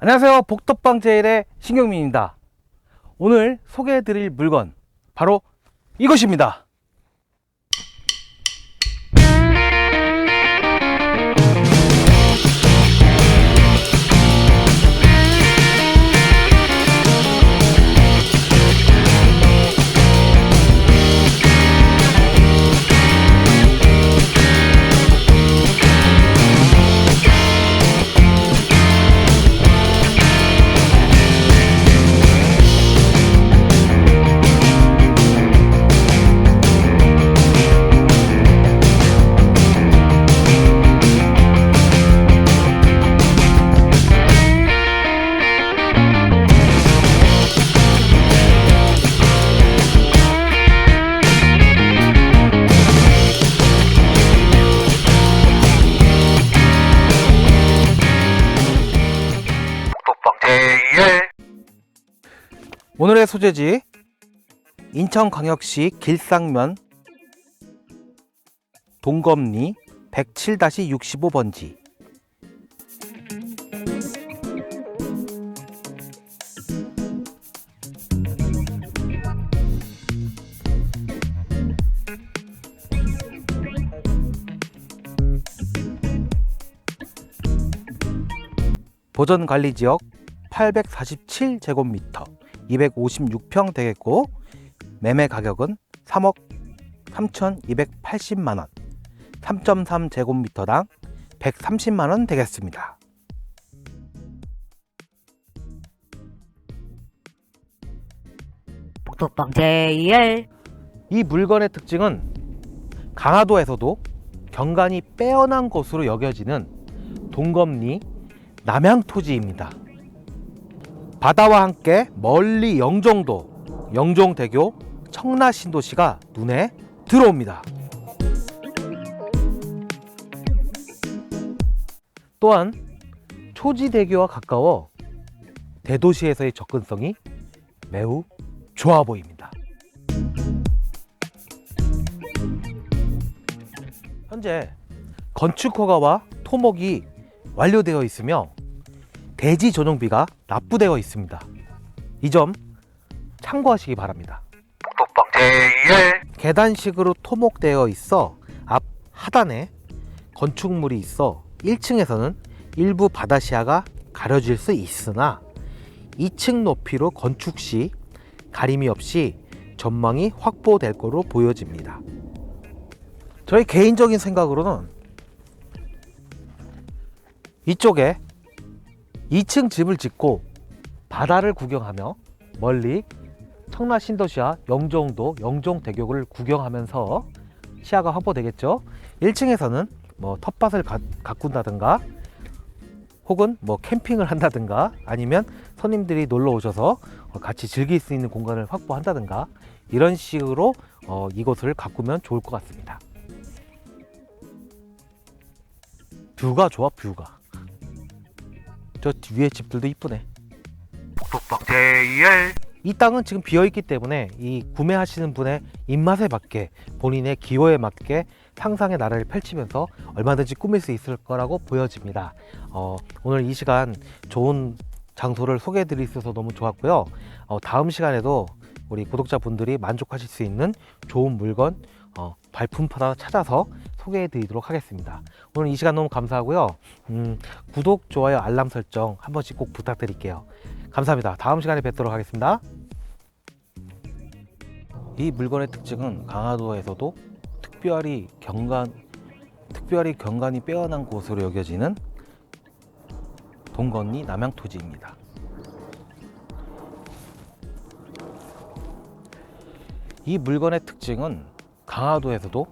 안녕하세요. 복덕방 제일의 신경민입니다. 오늘 소개해드릴 물건 바로 이것입니다. 오늘의 소재지. 인천광역시 길상면 동검리 107-65번지. 보전 관리 지역 847제곱미터 256평 되겠고 매매 가격은 3억 3,280만 원. 3.3 제곱미터당 130만 원 되겠습니다. 복덕방 제일 이 물건의 특징은 강화도에서도 경관이 빼어난 곳으로 여겨지는 동검리 남양토지입니다. 바다와 함께 멀리 영종도, 영종대교, 청라 신도시가 눈에 들어옵니다. 또한 초지대교와 가까워 대도시에서의 접근성이 매우 좋아 보입니다. 현재 건축 허가와 토목이 완료되어 있으며 대지 전용비가 납부되어 있습니다. 이 점 참고하시기 바랍니다. 계단식으로 토목되어 있어 앞 하단에 건축물이 있어 1층에서는 일부 바다 시야가 가려질 수 있으나 2층 높이로 건축 시 가림이 없이 전망이 확보될 거로 보여집니다. 저희 개인적인 생각으로는 이쪽에 2층 집을 짓고 바다를 구경하며 멀리 청라 신도시와 영종도, 영종대교를 구경하면서 시야가 확보되겠죠. 1층에서는 뭐 텃밭을 가, 가꾼다든가 혹은 뭐 캠핑을 한다든가 아니면 손님들이 놀러 오셔서 어, 같이 즐길 수 있는 공간을 확보한다든가 이런 식으로 어, 이곳을 가꾸면 좋을 것 같습니다. 뷰가 좋아 뷰가 저 뒤에 집들도 이쁘네 이 땅은 지금 비어 있기 때문에 이 구매하시는 분의 입맛에 맞게 본인의 기호에 맞게 상상의 나라를 펼치면서 얼마든지 꾸밀 수 있을 거라고 보여집니다. 어, 오늘 이 시간 좋은 장소를 소개해 드릴 수 있어서 너무 좋았고요. 어, 다음 시간에도 우리 구독자분들이 만족하실 수 있는 좋은 물건 어, 발품하나 찾아서 소개해 드리도록 하겠습니다. 오늘 이 시간 너무 감사하고요. 음, 구독, 좋아요, 알람 설정 한 번씩 꼭 부탁드릴게요. 감사합니다. 다음 시간에 뵙도록 하겠습니다. 이 물건의 특징은 강화도에서도 특별히 경관 특별히 경관이 빼어난 곳으로 여겨지는 동건리 남양토지입니다. 이 물건의 특징은 강화도에서도